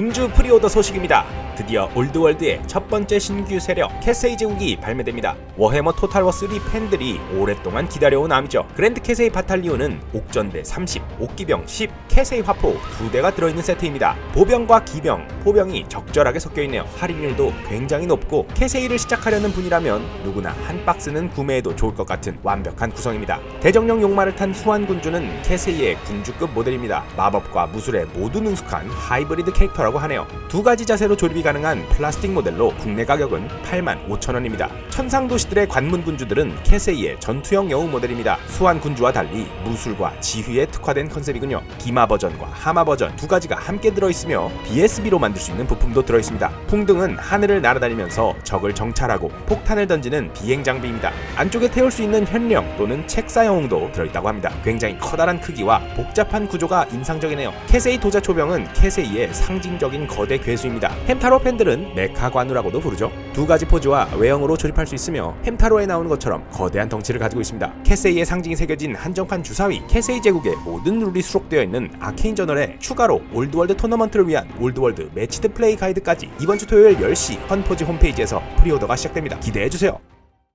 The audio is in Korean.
금주 프리오더 소식입니다. 드디어 올드월드의 첫 번째 신규 세력 캐세이 제국이 발매됩니다. 워해머 토탈워 3 팬들이 오랫동안 기다려온 암이죠. 그랜드 캐세이 바탈리온은 옥전대 30, 옥기병 10, 캐세이 화포 2대가 들어있는 세트입니다. 보병과 기병, 포병이 적절하게 섞여있네요. 할인율도 굉장히 높고 캐세이를 시작하려는 분이라면 누구나 한 박스는 구매해도 좋을 것 같은 완벽한 구성입니다. 대정령 용마를 탄 수완 군주는 캐세이의 군주급 모델입니다. 마법과 무술에 모두 능숙한 하이브리드 캐릭터라고 하네요. 두 가지 자세로 조립이 가능한 플라스틱 모델로 국내 가격은 85,000원입니다. 천상 도시들의 관문 군주들은 캐세이의 전투형 여우 모델입니다. 수완 군주와 달리 무술과 지휘에 특화된 컨셉이군요. 기마 버전과 하마 버전 두 가지가 함께 들어있으며 BSB로 만들 수 있는 부품도 들어있습니다. 풍등은 하늘을 날아다니면서 적을 정찰하고 폭탄을 던지는 비행 장비입니다. 안쪽에 태울 수 있는 현령 또는 책사 영웅도 들어있다고 합니다. 굉장히 커다란 크기와 복잡한 구조가 인상적이네요. 캐세이 도자 초병은 캐세이의 상징적인 거대 괴수입니다. 햄타로 팬들은 메카관우라고도 부르죠. 두 가지 포즈와 외형으로 조립할 수 있으며 햄타로에 나오는 것처럼 거대한 덩치를 가지고 있습니다. 캐세이의 상징이 새겨진 한정판 주사위, 캐세이 제국의 모든 룰이 수록되어 있는 아케인 저널에 추가로 올드월드 토너먼트를 위한 올드월드 매치드 플레이 가이드까지 이번 주 토요일 10시 펀포지 홈페이지에서 프리오더가 시작됩니다. 기대해주세요.